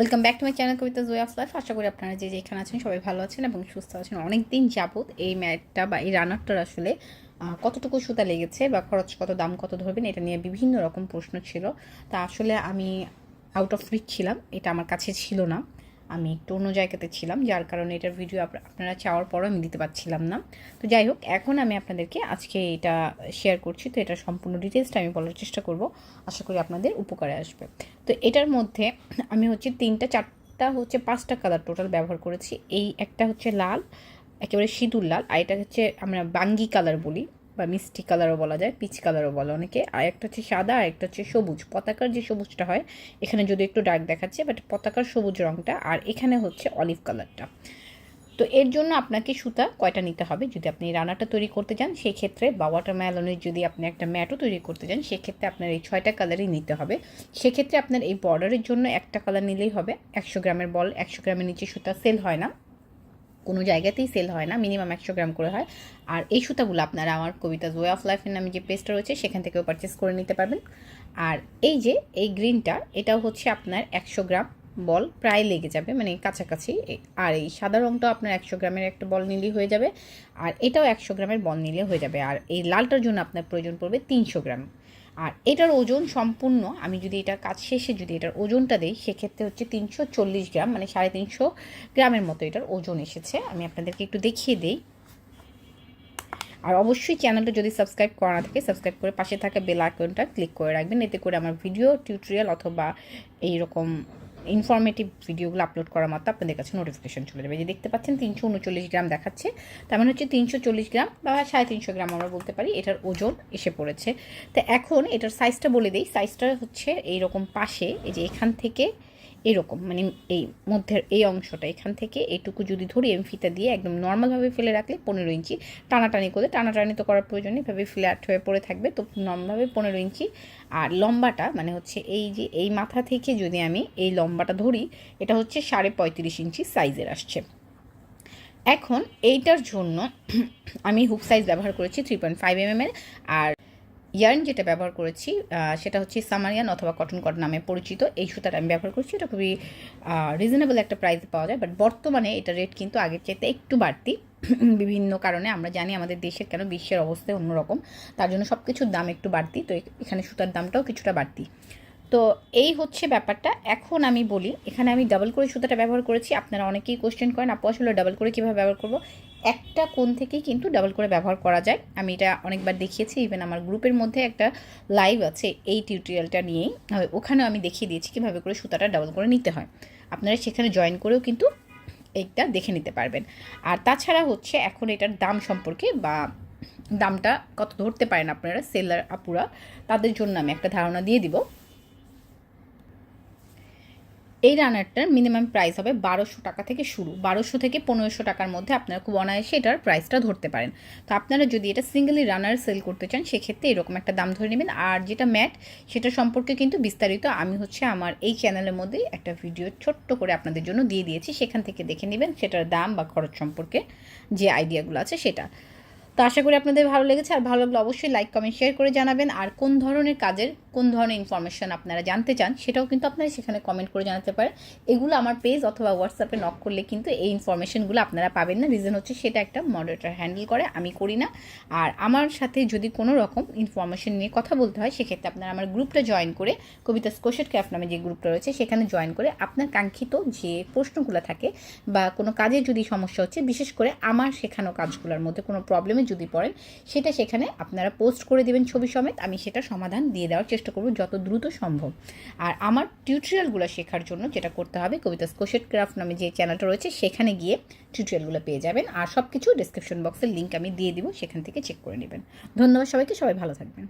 Welcome back to my channel Kabita joy of life আশা করি আপনারা যে যেখানে আছেন সবাই ভালো আছেন এবং সুস্থ আছেন। অনেক দিন যাবত এই ম্যাটটা বা এই রানারটার আসলে কতটুকু সুতা লেগেছে বা খরচ কত, দাম কত ধরবেন, এটা নিয়ে বিভিন্ন রকম প্রশ্ন ছিল। তা আসলে আমি আউট অফ রিচ ছিলাম, এটা আমার কাছে ছিল না। আমি একটু অন্য জায়গাতে ছিলাম, যার কারণে এটার ভিডিও আপনারা চাওয়ার পরও আমি দিতে পারছিলাম না। তো যাই হোক, এখন আমি আপনাদেরকে আজকে এটা শেয়ার করছি। তো এটার সম্পূর্ণ ডিটেলসটা আমি বলার চেষ্টা করব। আশা করি আপনাদের উপকারে আসবে। তো এটার মধ্যে আমি হচ্ছে তিনটা, চারটা হচ্ছে পাঁচটা কালার টোটাল ব্যবহার করেছি। এই একটা হচ্ছে লাল, একেবারে সিঁদুর লাল, আর এটা হচ্ছে আমরা বাঙ্গি কালার বলি। বা মিষ্টি কালারও বলা যায়, পিচ কালারও বলে অনেকে। আর একটা হচ্ছে সাদা, আর একটা হচ্ছে সবুজ। পতাকার যে সবুজটা হয়, এখানে যদি একটু ডার্ক দেখাচ্ছে বাট পতাকার সবুজ রঙটা আর এখানে হচ্ছে অলিভ কালারটা তো এর জন্য আপনাকে সুতা কয়টা নিতে হবে? যদি আপনি রানাটা তৈরি করতে চান সেই ক্ষেত্রে বা ওয়াটারমেলনের যদি আপনি একটা ম্যাটও তৈরি করতে চান, সেক্ষেত্রে আপনার এই ছয়টা কালারই নিতে হবে। সেক্ষেত্রে আপনার এই বর্ডারের জন্য একটা কালার নিলেই হবে। একশো গ্রামের বল একশো গ্রামের নিচে সুতা সেল হয় না। কোনো জায়গাতেই সেল হয় না মিনিমাম একশো গ্রাম করে হয়। আর এই সুতাগুলো আপনারা আমার কবিতা ওয়ে অফ লাইফের নামে যে পেজটা রয়েছে, সেখান থেকেও পারচেস করে নিতে পারবেন। আর এই যে, এই গ্রিনটা এটাও হচ্ছে আপনার একশো গ্রাম বল প্রায় লেগে যাবে মানে কাছাকাছি। আর এই সাদা রঙটাও আপনার একশো গ্রামের একটা বল নিলেই হয়ে যাবে। আর এটাও একশো গ্রামের বল নিলে হয়ে যাবে। আর এই লালটার জন্য আপনার প্রয়োজন পড়বে তিনশো গ্রাম। আর এটার ওজন সম্পূর্ণ, আমি যদি এটা কাজ শেষে যদি এটার ওজনটা দিই, সেক্ষেত্রে হচ্ছে তিনশো চল্লিশ গ্রাম মানে সাড়ে তিনশো গ্রামের মতো এটার ওজন এসেছে। আমি আপনাদেরকে একটু দেখিয়ে দিই। আর অবশ্যই চ্যানেলটা যদি সাবস্ক্রাইব করা না থাকে, সাবস্ক্রাইব করে পাশে থাকা বেল আইকনটা ক্লিক করে রাখবেন। এতে করে আমার ভিডিও, টিউটোরিয়াল অথবা এইরকম ইনফরমেটিভ ভিডিওগুলো আপলোড করার মতো আপনাদের কাছে নোটিফিকেশন চলে যাবে। যে দেখতে পাচ্ছেন, তিনশো উনচল্লিশ গ্রাম দেখাচ্ছে। তার মানে হচ্ছে তিনশো চল্লিশ গ্রাম বা সাড়ে তিনশো গ্রাম আমরা বলতে পারি, এটার ওজন এসে পড়েছে। তো এখন এটার সাইজটা বলে দিই। সাইজটা হচ্ছে এইরকম পাশে, এই যে এখান থেকে এরকম মানে এই মধ্যের এই অংশটা, এখান থেকে এইটুকু যদি ধরি এম ফিতা দিয়ে একদম নর্মালভাবে ফেলে রাখলে পনেরো ইঞ্চি, টানাটানি করে, টানাটানি তো করার প্রয়োজন নেই, এভাবে ফ্ল্যাট হয়ে পড়ে থাকবে, তো নর্মালভাবে পনেরো ইঞ্চি। আর লম্বাটা মানে হচ্ছে এই যে এই মাথা থেকে যদি আমি এই লম্বাটা ধরি, এটা হচ্ছে সাড়ে পঁয়ত্রিশ ইঞ্চি সাইজের আসছে। এখন এইটার জন্য আমি হুক সাইজ ব্যবহার করেছি থ্রি পয়েন্ট ফাইভ এম এর, আর ইয়ার্ন যেটা ব্যবহার করেছি সেটা হচ্ছে সামারিয়ান অথবা কটন কট নামে পরিচিত। এই সুতাটা আমি ব্যবহার করছি, এটা খুবই রিজনেবল একটা প্রাইস পাওয়া যায় বাট বর্তমানে এটা রেট কিন্তু আগের চাইতে একটু বাড়তি। বিভিন্ন কারণে আমরা জানি আমাদের দেশের কেন বিশ্বের অবস্থায় অন্যরকম, তার জন্য সব কিছুর দাম একটু বাড়তি, তো এখানে সুতার দামটাও কিছুটা বাড়তি। তো এই হচ্ছে ব্যাপারটা। এখন আমি বলি, এখানে আমি ডাবল করে সুতাটা ব্যবহার করেছি। আপনারা অনেকেই কোশ্চেন করেন, আপু, আসলে ডাবল করে কীভাবে ব্যবহার করব? একটা কোণ থেকেই কিন্তু ডাবল করে ব্যবহার করা যায়। আমি এটা অনেকবার দেখিয়েছি ইভেন আমার গ্রুপের মধ্যে একটা লাইভ আছে এই টিউটোরিয়ালটা নিয়েই। ওখানেও আমি দেখিয়ে দিয়েছি কীভাবে করে সুতাটা ডাবল করে নিতে হয়। আপনারা সেখানে জয়েন করেও কিন্তু এইটা দেখে নিতে পারবেন। আর তাছাড়া হচ্ছে এখন এটার দাম সম্পর্কে বা দামটা কত ধরতে পারেন আপনারা সেলার আপুরা, তাদের জন্য আমি একটা ধারণা দিয়ে দিব। এই রানারটার মিনিমাম প্রাইস হবে বারোশো টাকা থেকে শুরু। বারোশো থেকে পনেরোশো টাকার মধ্যে আপনারা খুব অনায়াসে এটার প্রাইসটা ধরতে পারেন। তো আপনারা যদি এটা সিঙ্গেলি রানার সেল করতে চান, সেক্ষেত্রে এরকম একটা দাম ধরে নেবেন। আর যেটা ম্যাট সেটা সম্পর্কে কিন্তু বিস্তারিত আমি হচ্ছে আমার এই চ্যানেলের মধ্যে একটা ভিডিও ছোট্ট করে আপনাদের জন্য দিয়ে দিয়েছি। সেখান থেকে দেখে নেবেন সেটার দাম বা খরচ সম্পর্কে যে আইডিয়াগুলো আছে সেটা। তো আশা করি আপনাদের ভালো লেগেছে। আর ভালো লাগলে অবশ্যই লাইক কমেন্ট শেয়ার করে জানাবেন। আর কোন ধরনের কাজের কোন ধরনের ইনফরমেশন আপনারা জানতে চান সেটাও কিন্তু আপনারা সেখানে কমেন্ট করে জানাতে পারেন। এগুলো আমার পেজ অথবা হোয়াটসঅ্যাপে নক করলে কিন্তু এই ইনফরমেশনগুলো আপনারা পাবেন না। রিজন হচ্ছে সেটা একটা মডারেটার হ্যান্ডেল করে, আমি করি না। আর আমার সাথে যদি কোনো রকম ইনফরমেশন নিয়ে কথা বলতে হয়, সেক্ষেত্রে আপনারা আমার গ্রুপটা জয়েন করে কবিতা স্কোশেট ক্যাফ নামে যে গ্রুপটা রয়েছে, সেখানে জয়েন করে আপনার কাঙ্ক্ষিত যে প্রশ্নগুলো থাকে বা কোনো কাজে যদি সমস্যা হচ্ছে, বিশেষ করে আমার শেখানো কাজগুলোর মধ্যে কোনো প্রবলেমে যদি পড়েন, সেটা সেখানে আপনারা পোস্ট করে দেবেন ছবি সমেত, আমি সেটা সমাধান দিয়ে দেওয়ার চেষ্টা করব যত দ্রুত সম্ভব। আর আমার টিউটোরিয়ালগুলো শেখার জন্য যেটা করতে হবে কবিতা স্কোশেট ক্রাফট নামে যে চ্যানেলটা রয়েছে, সেখানে গিয়ে টিউটোরিয়ালগুলো পেয়ে যাবেন। আর সব কিছু ডিসক্রিপশন বক্সের লিঙ্ক আমি দিয়ে দিব, সেখান থেকে চেক করে নেবেন। ধন্যবাদ সবাইকে, সবাই ভালো থাকবেন।